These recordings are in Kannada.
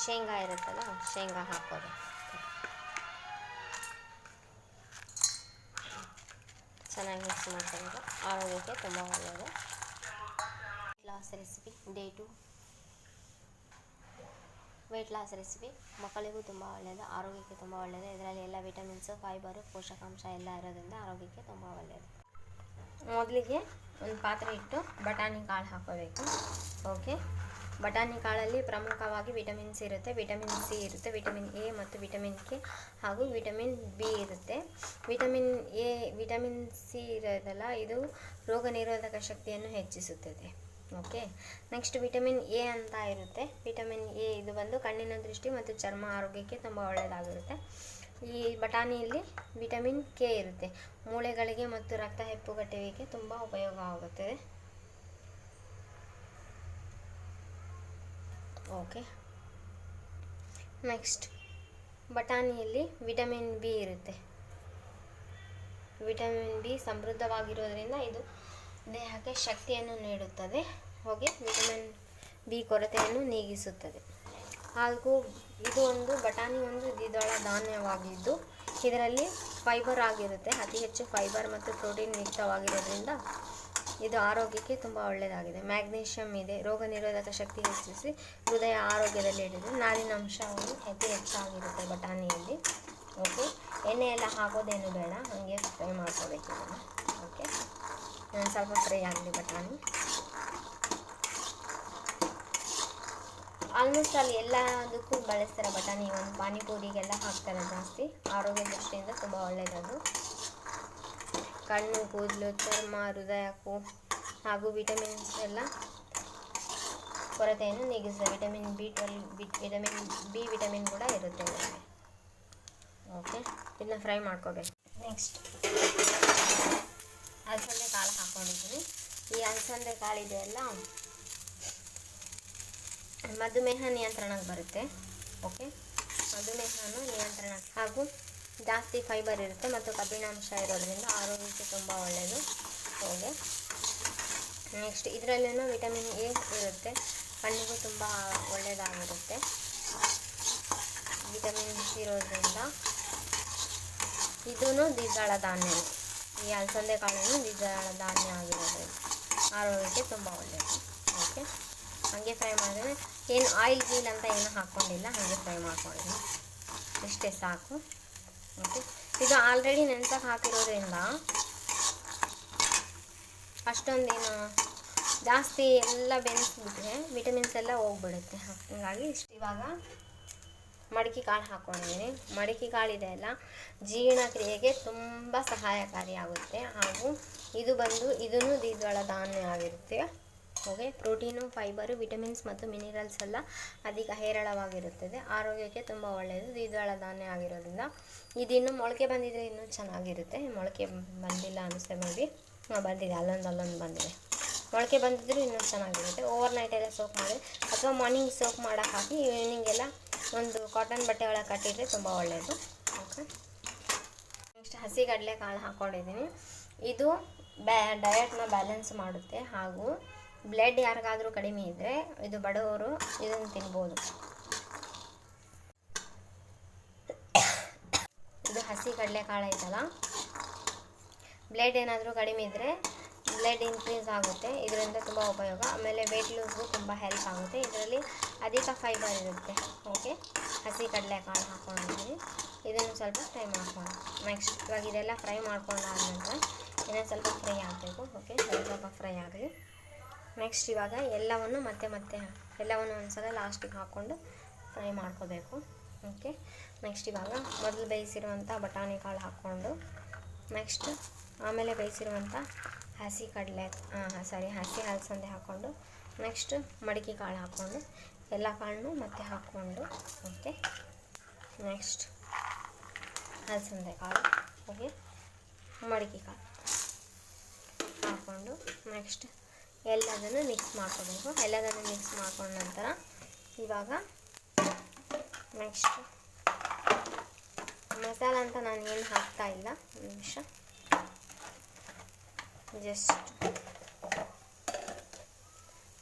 ಶೇಂಗಾ ಇರುತ್ತಲ್ಲ, ಶೇಂಗಾ ಹಾಕೋದು. ಚೆನ್ನಾಗಿ ಮಿಕ್ಸ್ ಮಾಡ್ಕೊಂಡು ಆರೋಗ್ಯಕ್ಕೆ ತುಂಬ ಒಳ್ಳೆಯದು loss recipe diet weight loss recipe ಮಕ್ಕಳಿಗೂ ತುಂಬ ಒಳ್ಳೆಯದು ಆರೋಗ್ಯಕ್ಕೆ ತುಂಬ ಒಳ್ಳೆಯದು ಇದರಲ್ಲಿ ಎಲ್ಲ ವಿಟಮಿನ್ಸು ಫೈಬರು ಪೋಷಕಾಂಶ ಎಲ್ಲ ಇರೋದ್ರಿಂದ ಆರೋಗ್ಯಕ್ಕೆ ತುಂಬ ಒಳ್ಳೆಯದು ಮೊದಲಿಗೆ ಒಂದು ಪಾತ್ರೆ ಇಟ್ಟು ಬಟಾಣಿ ಕಾಳು ಹಾಕೋಬೇಕು ಓಕೆ ಬಟಾಣಿ ಕಾಳಲ್ಲಿ ಪ್ರಮುಖವಾಗಿ ವಿಟಮಿನ್ ಸಿ ಇರುತ್ತೆ. ವಿಟಮಿನ್ ಸಿ ಇರುತ್ತೆ. ವಿಟಮಿನ್ ಎ ಮತ್ತು ವಿಟಮಿನ್ ಕೆ ಹಾಗೂ ವಿಟಮಿನ್ ಬಿ ಇರುತ್ತೆ. ವಿಟಮಿನ್ ಎ, ವಿಟಮಿನ್ ಸಿ ಇರೋದಲ್ಲ, ಇದು ರೋಗ ನಿರೋಧಕ ಶಕ್ತಿಯನ್ನು ಹೆಚ್ಚಿಸುತ್ತದೆ. ಓಕೆ? ನೆಕ್ಸ್ಟ್ ವಿಟಮಿನ್ ಎ ಅಂತ ಇರುತ್ತೆ. ವಿಟಮಿನ್ ಎ ಇದು ಬಂದು ಕಣ್ಣಿನ ದೃಷ್ಟಿ ಮತ್ತು ಚರ್ಮ ಆರೋಗ್ಯಕ್ಕೆ ತುಂಬ ಒಳ್ಳೆಯದಾಗಿರುತ್ತೆ. ಈ ಬಟಾಣಿಯಲ್ಲಿ ವಿಟಮಿನ್ ಕೆ ಇರುತ್ತೆ. ಮೂಳೆಗಳಿಗೆ ಮತ್ತು ರಕ್ತ ಹೆಪ್ಪುಗಟ್ಟುವಿಕೆ ತುಂಬ ಉಪಯೋಗ ಓಕೆ. ನೆಕ್ಸ್ಟ್ ಬಟಾಣಿಯಲ್ಲಿ ವಿಟಮಿನ್ ಬಿ ಇರುತ್ತೆ. ವಿಟಮಿನ್ ಬಿ ಸಮೃದ್ಧವಾಗಿರೋದ್ರಿಂದ ಇದು ದೇಹಕ್ಕೆ ಶಕ್ತಿಯನ್ನು ನೀಡುತ್ತದೆ. ಹೋಗಿ ವಿಟಮಿನ್ ಬಿ ಕೊರತೆಯನ್ನು ನೀಗಿಸುತ್ತದೆ. ಹಾಗೂ ಇದು ಒಂದು, ಬಟಾಣಿ ಒಂದು ದ್ವಿದಳ ಧಾನ್ಯವಾಗಿದ್ದು, ಇದರಲ್ಲಿ ಫೈಬರ್ ಆಗಿರುತ್ತೆ. ಅತಿ ಹೆಚ್ಚು ಫೈಬರ್ ಮತ್ತು ಪ್ರೋಟೀನ್ ಯುಕ್ತವಾಗಿರೋದ್ರಿಂದ ಇದು ಆರೋಗ್ಯಕ್ಕೆ ತುಂಬ ಒಳ್ಳೆಯದಾಗಿದೆ ಮ್ಯಾಗ್ನೀಷಿಯಮ್ ಇದೆ. ರೋಗ ನಿರೋಧಕ ಶಕ್ತಿ ಹೆಚ್ಚಿಸಿ ಹೃದಯ ಆರೋಗ್ಯದಲ್ಲಿ ಹಿಡಿದು ನಾರಿನಂಶವು ಅತಿ ಹೆಚ್ಚಾಗಿರುತ್ತೆ ಬಟಾಣಿಯಲ್ಲಿ. ಓಕೆ ಎಣ್ಣೆ ಎಲ್ಲ ಹಾಕೋದೇನು ಬೇಡ. ಹಾಗೆ ಫ್ರೈ ಮಾಡ್ಕೋಬೇಕು ಓಕೆ ನಾನು ಸ್ವಲ್ಪ ಫ್ರೈ ಆಗಲಿ ಬಟಾಣಿ. ಆಲ್ಮೋಸ್ಟ್ ಅಲ್ಲಿ ಎಲ್ಲದಕ್ಕೂ ಬಳಸ್ತಾರೆ ಬಟಾಣಿ. ಒಂದು ಪಾನಿಪೂರಿಗೆಲ್ಲ ಹಾಕ್ತಾರೆ ಜಾಸ್ತಿ. ಆರೋಗ್ಯ ದೃಷ್ಟಿಯಿಂದ ತುಂಬ ಒಳ್ಳೆಯದದು ಕಣ್ಣು, ಕೂದಲು, ಚರ್ಮ ಹೃದಯಕ್ಕೂ ಹಾಗೂ ವಿಟಮಿನ್ಸ್ ಎಲ್ಲ ಕೊರತೆಯನ್ನು ನೀಗಿಸ್ತದೆ vitamin B twelve vitamin B vitamin ಕೂಡ ಇರುತ್ತೆ ಇದರಲ್ಲಿ ಓಕೆ ಇದನ್ನ ಫ್ರೈ ಮಾಡ್ಕೋಬೇಕು. ನೆಕ್ಸ್ಟ್ ಅಲಸಂದೆ ಕಾಳು ಹಾಕ್ಕೊಂಡಿದ್ದೀನಿ ಈ ಅಲಸಂದೆ ಕಾಳಿದೆಯಲ್ಲ ಮಧುಮೇಹ ನಿಯಂತ್ರಣಕ್ಕೆ ಬರುತ್ತೆ. ಓಕೆ ಮಧುಮೇಹನು ನಿಯಂತ್ರಣ ಹಾಗೂ ಜಾಸ್ತಿ ಫೈಬರ್ ಇರುತ್ತೆ ಮತ್ತು ಕಬ್ಬಿಣಾಂಶ ಇರೋದ್ರಿಂದ ಆರೋಗ್ಯಕ್ಕೆ ತುಂಬ ಒಳ್ಳೆಯದು ಹೋಗೆ. ನೆಕ್ಸ್ಟ್ ಇದರಲ್ಲೂ ವಿಟಮಿನ್ ಎ ಇರುತ್ತೆ. ಕಣ್ಣಿಗೂ ತುಂಬ ಒಳ್ಳೆಯದಾಗಿರುತ್ತೆ ವಿಟಮಿನ್ಸ್ ಇರೋದ್ರಿಂದ. ಇದೂ ದ್ವಿದಳ ಧಾನ್ಯ. ಈ ಅಲಸಂದೆ ಕಾಳು ದ್ವಿದಳ ಧಾನ್ಯ ಆಗಿರೋದ್ರಿಂದ ಆರೋಗ್ಯಕ್ಕೆ ತುಂಬ ಒಳ್ಳೆಯದು ಓಕೆ. ಹಾಗೆ ಫ್ರೈ ಮಾಡಿದ್ರೆ ಏನು ಆಯಿಲ್, ಗೀಲ್ ಅಂತ ಏನೂ ಹಾಕ್ಕೊಂಡಿಲ್ಲ ಹಾಗೆ ಫ್ರೈ ಮಾಡ್ಕೊಂಡಿದ್ದೀನಿ ಇಷ್ಟೇ ಸಾಕು. ಇದು ಆಲ್ರೆಡಿ ನೆನ್ಸಕ್ಕೆ ಹಾಕಿರೋದ್ರಿಂದ ಅಷ್ಟೊಂದೇನು ಜಾಸ್ತಿ ಎಲ್ಲ ಬೆನ್ಸ್ಬಿಟ್ರೆ ವಿಟಮಿನ್ಸ್ ಎಲ್ಲ ಹೋಗ್ಬಿಡುತ್ತೆ. ಹಾಗಾಗಿ ಇಷ್ಟು ಇವಾಗ ಮಡಿಕೆ ಕಾಳು ಹಾಕ್ಕೊಂಡಿದ್ದೀನಿ ಮಡಿಕೆ ಕಾಳಿದೆ ಅಲ್ಲ ಜೀರ್ಣಕ್ರಿಯೆಗೆ ತುಂಬ ಸಹಾಯಕಾರಿಯಾಗುತ್ತೆ. ಹಾಗೂ ಇದು ಬಂದು ಇದೂ ದ್ವಿದಳ ಧಾನ್ಯ ಆಗಿರುತ್ತೆ. ಓಕೆ ಪ್ರೋಟೀನು, ಫೈಬರು, ವಿಟಮಿನ್ಸ್ ಮತ್ತು ಮಿನಿರಲ್ಸ್ ಎಲ್ಲ ಅಧಿಕ ಹೇರಳವಾಗಿರುತ್ತದೆ. ಆರೋಗ್ಯಕ್ಕೆ ತುಂಬ ಒಳ್ಳೆಯದು. ದ್ವಿದಳ ಧಾನ್ಯ ಆಗಿರೋದ್ರಿಂದ ಇದಿನ್ನು ಮೊಳಕೆ ಬಂದಿದ್ರೆ ಇನ್ನೂ ಚೆನ್ನಾಗಿರುತ್ತೆ. ಮೊಳಕೆ ಬಂದಿಲ್ಲ ಅನಿಸ್ತೆ ಮೇಬಿ ಬಂದಿದೆ. ಅಲ್ಲೊಂದು ಅಲ್ಲೊಂದು ಬಂದಿದೆ. ಮೊಳಕೆ ಬಂದಿದ್ದರೂ ಇನ್ನೂ ಚೆನ್ನಾಗಿರುತ್ತೆ. ಓವರ್ ನೈಟ್ ಎಲ್ಲ ಸೋಕ್ ಮಾಡಿ ಅಥವಾ ಮಾರ್ನಿಂಗ್ ಸೋಕ್ ಮಾಡೋಕೆ ಹಾಕಿ ಈವ್ನಿಂಗ್ ಎಲ್ಲ ಒಂದು ಕಾಟನ್ ಬಟ್ಟೆ ಒಳಗೆ ಕಟ್ಟಿದರೆ ತುಂಬ ಒಳ್ಳೆಯದು. ಓಕೆ. ನೆಕ್ಸ್ಟ್ ಹಸಿ ಕಡಲೆ ಕಾಳು ಹಾಕ್ಕೊಂಡಿದ್ದೀನಿ ಇದು ಬ್ಯಾ, ಡಯಟ್ನ ಬ್ಯಾಲೆನ್ಸ್ ಮಾಡುತ್ತೆ ಹಾಗೂ ಬ್ಲಡ್ ಯಾರಿಗಾದರೂ ಕಡಿಮೆ ಇದ್ದರೆ ಇದು ಬಡವರು ಇದನ್ನು ತಿನ್ಬೋದು. ಇದು ಹಸಿ ಕಡಲೆಕಾಳು ಐತಲ್ಲ? ಬ್ಲಡ್ ಏನಾದರೂ ಕಡಿಮೆ ಇದ್ದರೆ ಬ್ಲಡ್ ಇನ್ಕ್ರೀಸ್ ಆಗುತ್ತೆ. ಇದರಿಂದ ತುಂಬ ಉಪಯೋಗ. ಆಮೇಲೆ ವೆಯ್ಟ್ ಲೂಸ್ಗೂ ತುಂಬ ಹೆಲ್ಪ್ ಆಗುತ್ತೆ. ಇದರಲ್ಲಿ ಅಧಿಕ ಫೈಬರ್ ಇರುತ್ತೆ. ಓಕೆ ಹಸಿ ಕಡಲೆಕಾಳು ಹಾಕ್ಕೊಂಡಿದ್ದೀನಿ ಇದನ್ನು ಸ್ವಲ್ಪ ಫ್ರೈ ಮಾಡ್ಕೊಂಡು ನೆಕ್ಸ್ಟ್ ಇವಾಗ ಇದೆಲ್ಲ ಫ್ರೈ ಮಾಡ್ಕೊಂಡಾದ ನಂತರ ಇನ್ನೊಂದು ಸ್ವಲ್ಪ ಫ್ರೈ ಆಗಬೇಕು. ಓಕೆ ಸ್ವಲ್ಪ ಫ್ರೈ ಆಗಲಿ. ನೆಕ್ಸ್ಟ್ ಇವಾಗ ಎಲ್ಲವನ್ನು ಮತ್ತೆ ಮತ್ತೆ ಎಲ್ಲವನ್ನು ಒಂದ್ಸಲ ಲಾಸ್ಟಿಗೆ ಹಾಕ್ಕೊಂಡು ಫ್ರೈ ಮಾಡ್ಕೋಬೇಕು. ಓಕೆ ನೆಕ್ಸ್ಟ್ ಇವಾಗ ಮೊದಲು ಬೇಯಿಸಿರುವಂಥ ಬಟಾಣಿ ಕಾಳು ಹಾಕ್ಕೊಂಡು ನೆಕ್ಸ್ಟ್ ಆಮೇಲೆ ಬೇಯಿಸಿರುವಂಥ ಹಸಿ ಕಡಲೆ ಸಾರಿ ಹಸಿ ಹಲಸಂದೆ ಹಾಕ್ಕೊಂಡು ನೆಕ್ಸ್ಟ್ ಮಡಿಕೆ ಕಾಳು ಹಾಕ್ಕೊಂಡು ಎಲ್ಲ ಕಾಳನ್ನು ಮತ್ತೆ ಹಾಕ್ಕೊಂಡು ಓಕೆ ನೆಕ್ಸ್ಟ್ ಹಲಸಂದೆ ಕಾಳು ಓಕೆ ಮಡಿಕೆ ಕಾಳು ಹಾಕ್ಕೊಂಡು ನೆಕ್ಸ್ಟ್ ಎಲ್ಲದನ್ನು ಮಿಕ್ಸ್ ಮಾಡ್ಕೋಬೇಕು. ಎಲ್ಲದನ್ನು ಮಿಕ್ಸ್ ಮಾಡ್ಕೊಂಡ ನಂತರ ಇವಾಗ ನೆಕ್ಸ್ಟ್ ಮಸಾಲ ಅಂತ ನಾನು ಏನು ಹಾಕ್ತಾ ಇಲ್ಲ. ಒಂದು ನಿಮಿಷ. ಜಸ್ಟ್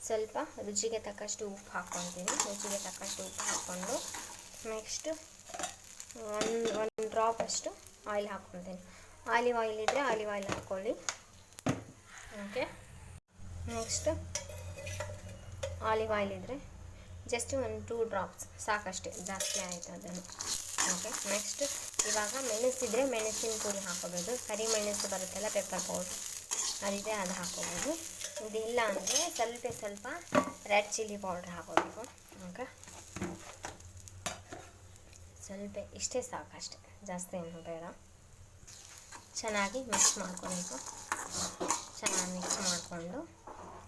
ಸ್ವಲ್ಪ ರುಚಿಗೆ ತಕ್ಕಷ್ಟು ಉಪ್ಪು ಹಾಕ್ಕೊತೀನಿ. ರುಚಿಗೆ ತಕ್ಕಷ್ಟು ಉಪ್ಪು ಹಾಕ್ಕೊಂಡು ನೆಕ್ಸ್ಟ್ ಒಂದು ಒಂದು ಡ್ರಾಪ್ ಅಷ್ಟು ಆಯಿಲ್ ಹಾಕ್ಕೊತೀನಿ. ಆಲಿವ್ ಆಯಿಲ್ ಇದ್ದರೆ ಆಲಿವ್ ಆಯಿಲ್ ಹಾಕ್ಕೊಳ್ಳಿ. ಓಕೆ ನೆಕ್ಸ್ಟ್ ಆಲಿವ್ ಆಯಿಲ್ ಇದ್ದರೆ ಜಸ್ಟ್ ಒಂದು ಟೂ ಡ್ರಾಪ್ಸ್ ಸಾಕಷ್ಟೇ, ಜಾಸ್ತಿ ಆಯಿತು ಅದನ್ನು. ಓಕೆ ನೆಕ್ಸ್ಟ್ ಇವಾಗ ಮೆಣಸಿದ್ರೆ ಮೆಣಸಿನ ಪುಡಿ ಹಾಕೋಬೋದು. ಕರಿ ಮೆಣಸು ಬರುತ್ತಲ್ಲ ಪೆಪ್ಪರ್ ಪೌಡ್ರ್ ಅದಿದೆ ಅದು ಹಾಕೋಬೋದು. ಇದಿಲ್ಲ ಅಂದರೆ ಸ್ವಲ್ಪ ಸ್ವಲ್ಪ ರೆಡ್ ಚಿಲ್ಲಿ ಪೌಡ್ರ್ ಹಾಕೋಬೇಕು ಓಕೆ ಸ್ವಲ್ಪ, ಇಷ್ಟೇ ಸಾಕಷ್ಟೆ. ಜಾಸ್ತಿ ಏನು ಬೇಡ. ಚೆನ್ನಾಗಿ ಮಿಕ್ಸ್ ಮಾಡ್ಕೊಬೇಕು.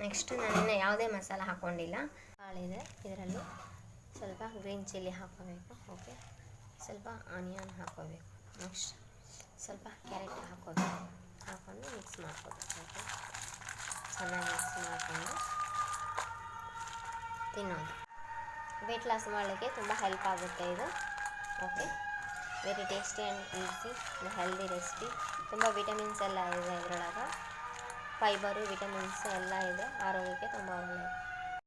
ನೆಕ್ಸ್ಟ್ ನಾನು ಯಾವುದೇ ಮಸಾಲ ಹಾಕ್ಕೊಂಡಿಲ್ಲ. ಕಾಳಿದೆ, ಇದರಲ್ಲಿ ಸ್ವಲ್ಪ ಗ್ರೀನ್ ಚಿಲ್ಲಿ ಹಾಕೋಬೇಕು ಓಕೆ? ಸ್ವಲ್ಪ ಆನಿಯನ್ ಹಾಕೋಬೇಕು ನೆಕ್ಸ್ಟ್ ಸ್ವಲ್ಪ ಕ್ಯಾರೆಟ್ ಹಾಕೋಬೇಕು ಹಾಕ್ಕೊಂಡು ಮಿಕ್ಸ್ ಮಾಡ್ಕೋಬೇಕು, ಓಕೆ? ಚೆನ್ನಾಗಿ ಮಿಕ್ಸ್ ಮಾಡಿಕೊಂಡು ತಿನ್ನೋದು. ವೆಯ್ಟ್ ಲಾಸ್ ಮಾಡಲಿಕ್ಕೆ ತುಂಬ ಹೆಲ್ಪ್ ಆಗುತ್ತೆ ಇದು, okay? Very tasty and easy healthy recipe ತುಂಬ ವಿಟಮಿನ್ಸ್ ಎಲ್ಲ ಇದೆ ಇದರೊಳಗೆ. ಫೈಬರು ವಿಟಮಿನ್ಸ್ ಎಲ್ಲ ಇದೆ. ಆರೋಗ್ಯಕ್ಕೆ ತುಂಬ ಒಳ್ಳೆಯದು